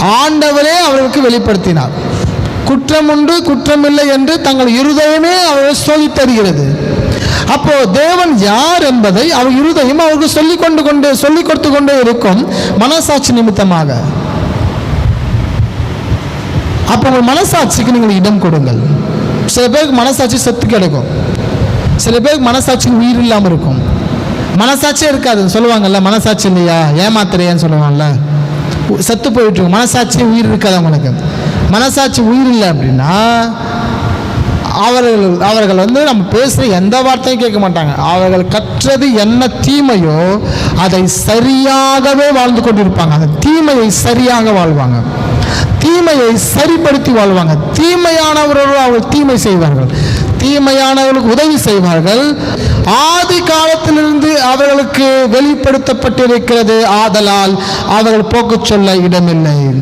ஆண்டவரே அவர்களுக்கு வெளிப்படுத்தினார். குற்றம் உண்டு குற்றமில்லை என்று தங்கள் இருதயமே அவர்கள் சொல்லித் தருகிறது. அப்போ தேவன் யார் என்பதை அவர் இருதயம் அவருக்கு சொல்லிக் கொண்டு கொண்டு சொல்லிக் கொடுத்து கொண்டே இருக்கும் மனசாட்சி நிமித்தமாக. அப்போ உங்கள் மனசாட்சிக்கு நீங்கள் இடம் கொடுங்கள். சில பேருக்கு மனசாட்சி செத்து கிடைக்கும். சில பேருக்கு மனசாட்சி உயிர் இல்லாமல் இருக்கும். மனசாட்சியே இருக்காது. சொல்லுவாங்கல்ல மனசாட்சி இல்லையா? ஏமாத்துறையான்னு சொல்லுவாங்கல்ல. செத்து போயிட்டு இருக்கும் மனசாட்சி உயிர் இருக்காது அவங்களுக்கு. மனசாட்சி உயிர் இல்லை அப்படின்னா அவர்கள் அவர்கள் வந்து நம்ம பேசுகிற எந்த வார்த்தையும் கேட்க மாட்டாங்க. அவர்கள் கற்றது என்ன தீமையோ அதை சரியாகவே வாழ்ந்து கொண்டிருப்பாங்க. அந்த தீமையை சரியாக வாழ்வாங்க. தீமையை சரிப்படுத்தி வாழ்வாங்க. தீமையானவர்களோடு அவர்கள் தீமை செய்வார்கள். தீமையானவர்களுக்கு உதவி செய்வார்கள். ஆதி காலத்திலிருந்து அவர்களுக்கு வெளிப்படுத்தப்பட்டிருக்கிறது. ஆதலால் அவர்கள் போக்கு சொல்ல இடமில்லை.